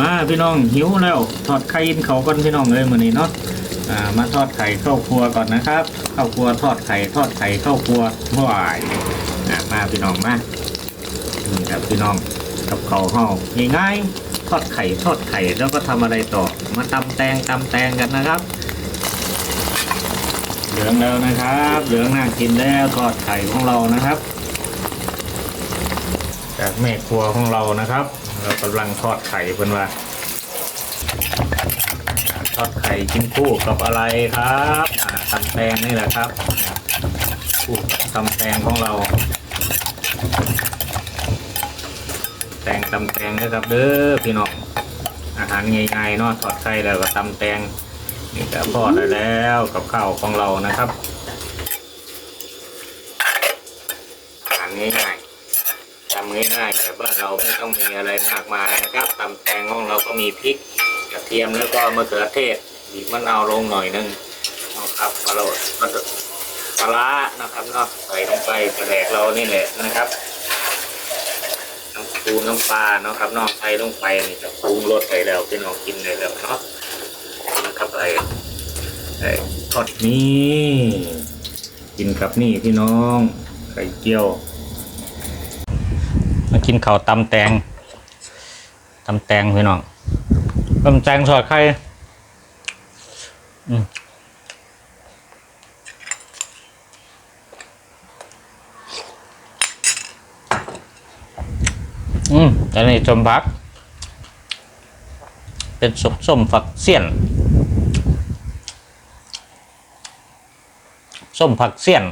มาพี่น้องหิวแล้วทอดไข่กินเขาก่อนพี่น้องเลยมื้อนี้เนาะอ่ามาทอดไข่เข้าครัวก่อนนะครับเข้าครัวทอดไข่ทอดไข่เข้าครัวว้ายมาพี่น้องมานี่ครับพี่น้องกับเขาวเฮาง่ายๆทอดไข่ทอดไข่แล้วก็ทำอะไรต่อมาตำแตงตำแตงกันนะครับ เหลืองแล้วนะครับ เหลืองน่ากินแล้วทอดไข่ของเรานะครับ จากแม่ครัวของเรานะครับ เรากำลังทอดไข่เพิ่นว่า ทอดไข่กินคู่กับอะไรครับตำแตงนี่แหละครับคู่ตำแตงของเรา แตงตำแตงนะครับเด้อพี่น้องอาหารง่ายๆเนาะทอดไข่แล้วก็ตำแตงนี่ก็ทอได้แล้วกับข้าวของเรานะครับอาหารง่าย ทำง่ายๆแต่บ้าเราไม่ต้องมีอะไรมากมายนะครับตำแตงของเราก็มีพริกกระเทียมแล้วก็มะเขือเทศบีบมะนาวลงหน่อยนึงเอาครับมาโรดมาโรดปลาร้านะครับเนาะใส่ลงไปกระแดกเรานี่แหละนะครับน้ำปูน้ำปลาเนาะครับเนอกใส่ลงไปนี่จะปรุงรสไปแล้วพี่น้องกินได้แล้วเนาะนะครับไอ้ไอ้ทอดนี่กินกับนี่พี่น้องไข่เจียว กินข้าวตำแตงตำแตงพี่น้องตำแตงสอดไข่อืมอันนี้จมพัก เป็นส้มส้มฝักเสี้ยน ส้มผักเสี้ยน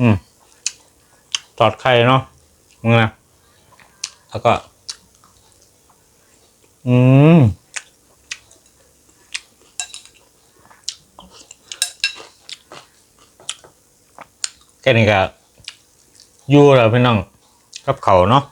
อืมตอดไข่เนาะมึงนะแล้วก็ อืมแค่นี้ก็อยู่แล้วพี่น้องกับเขาเนาะ